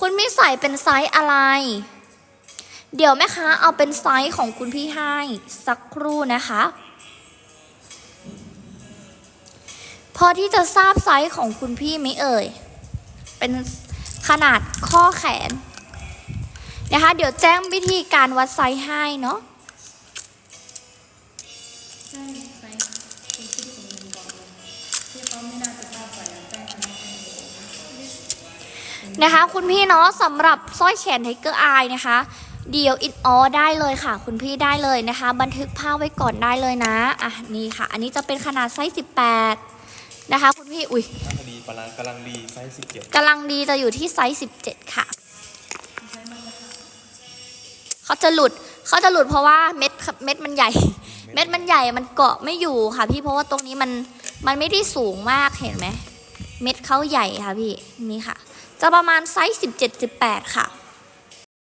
คุณพี่ใส่เป็นไซส์อะไร เดี๋ยวแม่ค้าเอาเป็นไซส์ของคุณพี่ให้สักครู่นะคะ พอที่จะทราบไซส์ของคุณพี่ไหมเอ่ย เป็นขนาดข้อแขนนะคะ เดี๋ยวแจ้งวิธีการวัดไซส์ให้เนาะ นี้นะคะ คุณพี่เนาะสำหรับสร้อยแขนไทเกอร์อายนะคะ เดี๋ยวอินออได้เลยค่ะ คุณพี่ได้เลยนะคะ บันทึกภาพไว้ก่อนได้เลยนะอะนี่ค่ะ อันนี้จะเป็นขนาดไซส์18 นะคะ คุณพี่อุ้ยถ้าพอดีปลากำลังดีไซส์สิบเจ็ดกำลังดีจะอยู่ที่ไซส์17 ค่ะใช้มาตรฐานเขาจะหลุดเขาจะหลุดเพราะว่าเม็ดเม็ดมันใหญ่ เม็ดมันใหญ่มันเกาะไม่อยู่ค่ะ พี่เพราะว่าตรงนี้มันมันไม่ได้สูงมากเห็นไหมเม็ดเขาใหญ่ค่ะพี่นี่ค่ะ จะประมาณไซส์17 18 ค่ะ